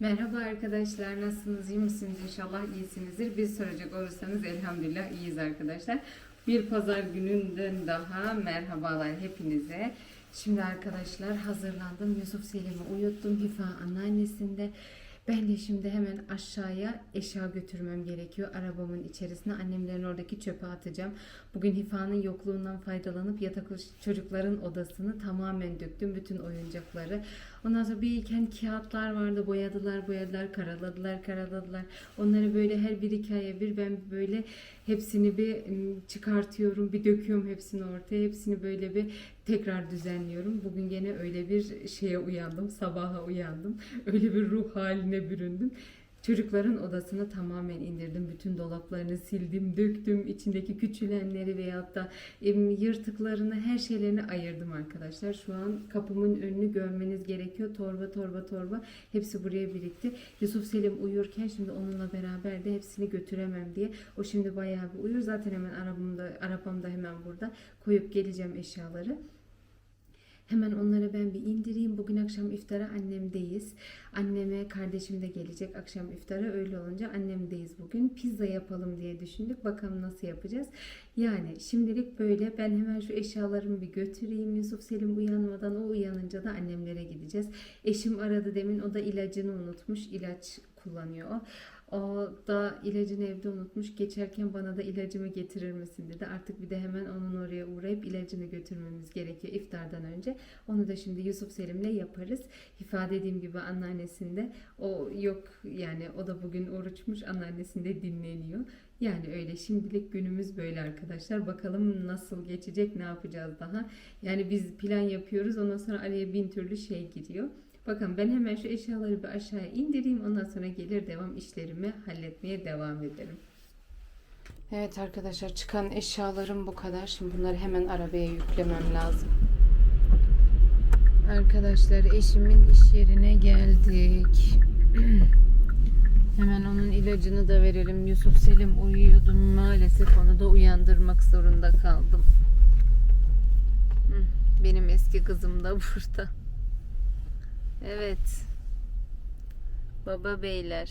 Merhaba arkadaşlar, nasılsınız? İyi misiniz? İnşallah iyisinizdir. Biz soracak olursanız elhamdülillah iyiyiz arkadaşlar. Bir pazar gününden daha merhabalar hepinize. Şimdi arkadaşlar hazırlandım. Yusuf Selim'i uyuttum. Hifa anneannesinde. Ben de şimdi hemen aşağıya eşya götürmem gerekiyor. Arabamın içerisine annemlerin oradaki çöpe atacağım. Bugün Hifa'nın yokluğundan faydalanıp yatak çocukların odasını tamamen döktüm. Bütün oyuncakları. Ondan sonra bir iken kağıtlar vardı. Boyadılar, boyadılar, karaladılar, karaladılar. Onları böyle her bir iki aya bir ben böyle hepsini bir çıkartıyorum, bir döküyorum hepsini ortaya. Hepsini böyle bir tekrar düzenliyorum. Bugün gene öyle bir şeye uyandım, sabaha uyandım. Öyle bir ruh haline büründüm. Çocukların odasını tamamen indirdim. Bütün dolaplarını sildim, döktüm. İçindeki küçülenleri veyahut da yırtıklarını, her şeylerini ayırdım arkadaşlar. Şu an kapımın önünü görmeniz gerekiyor. Torba, torba, torba. Hepsi buraya birikti. Yusuf Selim uyurken şimdi onunla beraber de hepsini götüremem diye. O şimdi bayağı bir uyur. Zaten hemen arabamda, arabam da hemen burada. Koyup geleceğim eşyaları. Hemen onları ben bir indireyim. Bugün akşam iftara annemdeyiz. Anneme kardeşim de gelecek akşam iftara. Öyle olunca annemdeyiz bugün. Pizza yapalım diye düşündük. Bakalım nasıl yapacağız. Yani şimdilik böyle. Ben hemen şu eşyalarımı bir götüreyim. Yusuf Selim uyanmadan o uyanınca da annemlere gideceğiz. Eşim aradı demin. O da ilacını unutmuş. İlaç kullanıyor o. O da ilacını evde unutmuş. Geçerken bana da ilacımı getirir misin dedi. Artık bir de hemen onun oraya uğrayıp ilacını götürmemiz gerekiyor iftardan önce. Onu da şimdi Yusuf Selim'le yaparız. İfade dediğim gibi anneannesinde o yok yani o da bugün oruçmuş anneannesinde dinleniyor. Yani öyle şimdilik günümüz böyle arkadaşlar. Bakalım nasıl geçecek, ne yapacağız daha. Yani biz plan yapıyoruz. Ondan sonra araya bin türlü şey giriyor. Bakın ben hemen şu eşyaları bir aşağıya indireyim. Ondan sonra gelir devam işlerimi halletmeye devam ederim. Evet arkadaşlar çıkan eşyalarım bu kadar. Şimdi bunları hemen arabaya yüklemem lazım. Arkadaşlar eşimin iş yerine geldik. Hemen onun ilacını da verelim. Yusuf Selim uyuyordu. Maalesef onu da uyandırmak zorunda kaldım. Benim eski kızım da burada. Evet. Baba beyler.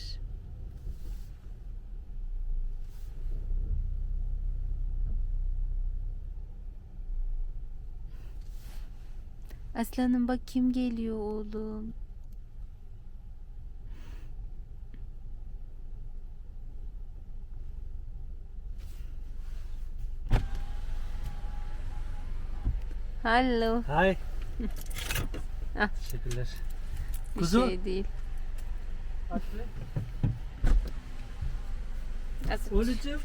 Aslanım bak kim geliyor oğlum. Hello. Hay. Ah. Teşekkürler. Kuzu. şey değil. Oğlucuğum.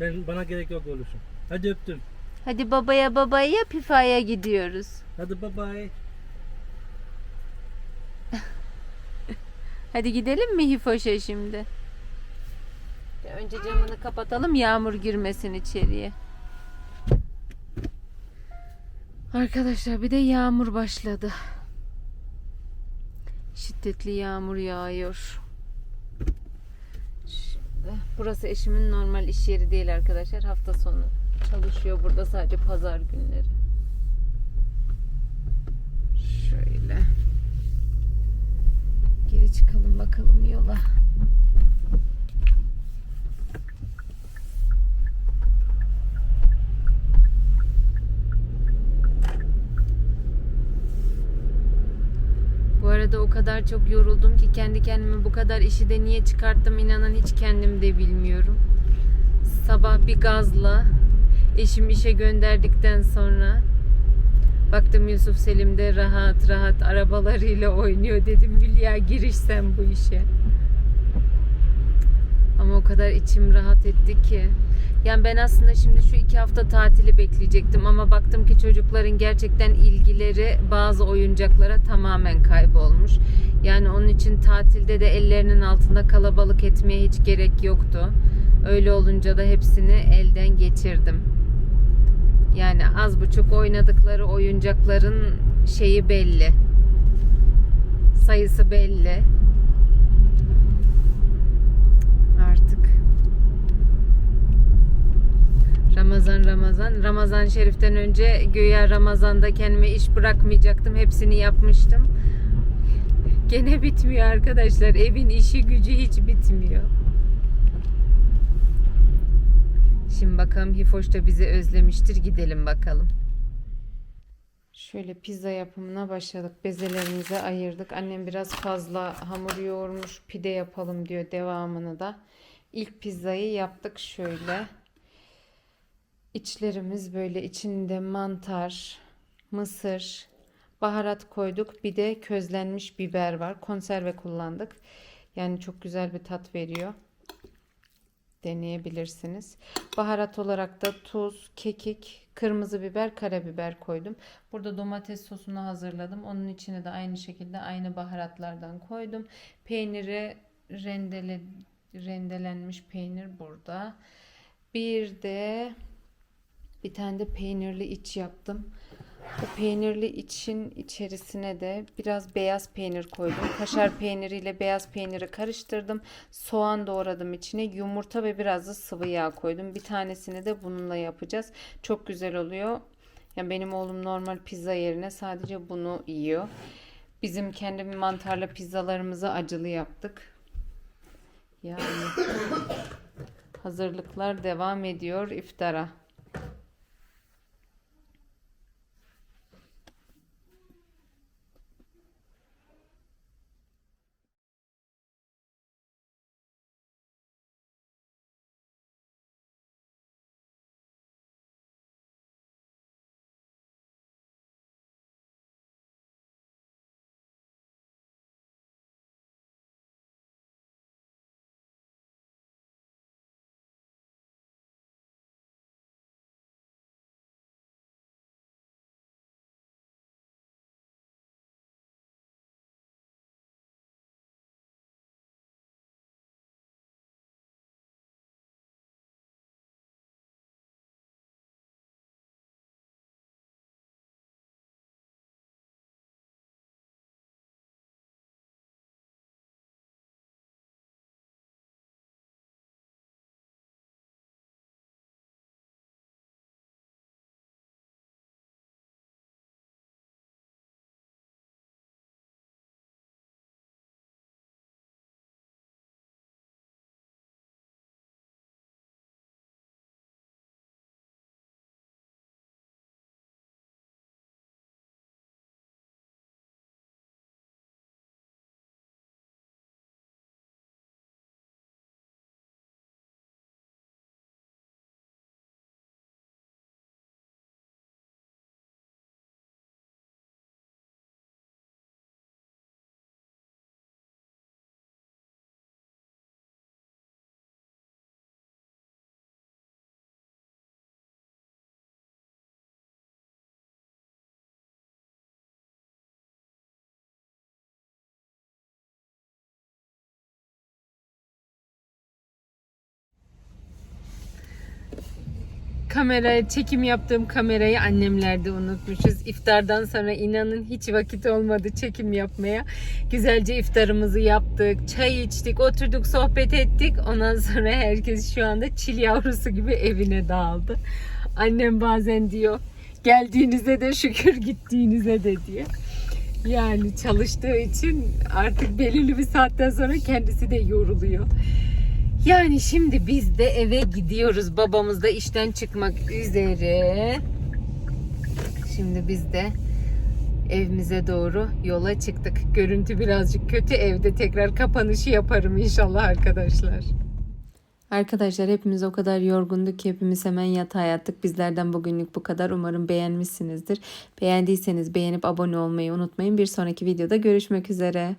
Ben bana gerek yok oğluşum. Hadi öptüm. Hadi babaya babaya pifaya gidiyoruz. Hadi bye bye. Hadi gidelim mi Hifoş'a şimdi? Önce camını kapatalım yağmur girmesin içeriye. Arkadaşlar bir de yağmur başladı. Şiddetli yağmur yağıyor. Şimdi, burası eşimin normal iş yeri değil arkadaşlar. Hafta sonu çalışıyor burada sadece pazar günleri. Şöyle. Geri çıkalım bakalım yola. Bu arada o kadar çok yoruldum ki kendi kendime bu kadar işi de niye çıkarttım inanın hiç kendim de bilmiyorum. Sabah bir gazla eşim işe gönderdikten sonra Baktım Yusuf Selim de rahat rahat arabalarıyla oynuyor dedim Hülya girişsem bu işe. Kadar içim rahat etti ki. Yani ben aslında şimdi şu iki hafta tatili bekleyecektim ama baktım ki çocukların gerçekten ilgileri bazı oyuncaklara tamamen kaybolmuş. Yani onun için tatilde de ellerinin altında kalabalık etmeye hiç gerek yoktu. Öyle olunca da hepsini elden geçirdim. Yani az buçuk oynadıkları oyuncakların şeyi belli. Sayısı belli. Artık Ramazan Ramazan. Ramazan Şerif'ten önce güya Ramazan'da kendime iş bırakmayacaktım. Hepsini yapmıştım. Gene bitmiyor arkadaşlar. Evin işi gücü hiç bitmiyor. Şimdi bakalım Hifoş da bizi özlemiştir. Gidelim bakalım. Şöyle pizza yapımına başladık. Bezelerimizi ayırdık. Annem biraz fazla hamur yoğurmuş. Pide yapalım diyor devamını da. İlk pizzayı yaptık şöyle. İçlerimiz böyle içinde mantar, mısır, baharat koyduk. Bir de közlenmiş biber var. Konserve kullandık. Yani çok güzel bir tat veriyor. Deneyebilirsiniz. Baharat olarak da tuz, kekik, kırmızı biber, karabiber koydum. Burada domates sosunu hazırladım. Onun içine de aynı şekilde aynı baharatlardan koydum. Peyniri rendele, rendelenmiş peynir burada. Bir de bir tane de peynirli iç yaptım. Bu peynirli için içerisine de biraz beyaz peynir koydum. Kaşar peyniriyle beyaz peyniri karıştırdım. Soğan doğradım içine. Yumurta ve biraz da sıvı yağ koydum. Bir tanesini de bununla yapacağız. Çok güzel oluyor. Yani benim oğlum normal pizza yerine sadece bunu yiyor. Bizim kendi mantarlı pizzalarımızı acılı yaptık. Yani hazırlıklar devam ediyor iftara. Kameraya çekim yaptığım kamerayı annemlerde unutmuşuz. İftardan sonra inanın hiç vakit olmadı çekim yapmaya. Güzelce iftarımızı yaptık, çay içtik, oturduk, sohbet ettik. Ondan sonra herkes şu anda çil yavrusu gibi evine dağıldı. Annem bazen diyor geldiğinize de şükür gittiğinize de diye. Yani çalıştığı için artık belirli bir saatten sonra kendisi de yoruluyor. Yani şimdi biz de eve gidiyoruz. Babamız da işten çıkmak üzere. Şimdi biz de evimize doğru yola çıktık. Görüntü birazcık kötü. Evde tekrar kapanışı yaparım inşallah arkadaşlar. Arkadaşlar hepimiz o kadar yorgunduk ki hepimiz hemen yatağa yattık. Bizlerden bugünlük bu kadar. Umarım beğenmişsinizdir. Beğendiyseniz beğenip abone olmayı unutmayın. Bir sonraki videoda görüşmek üzere.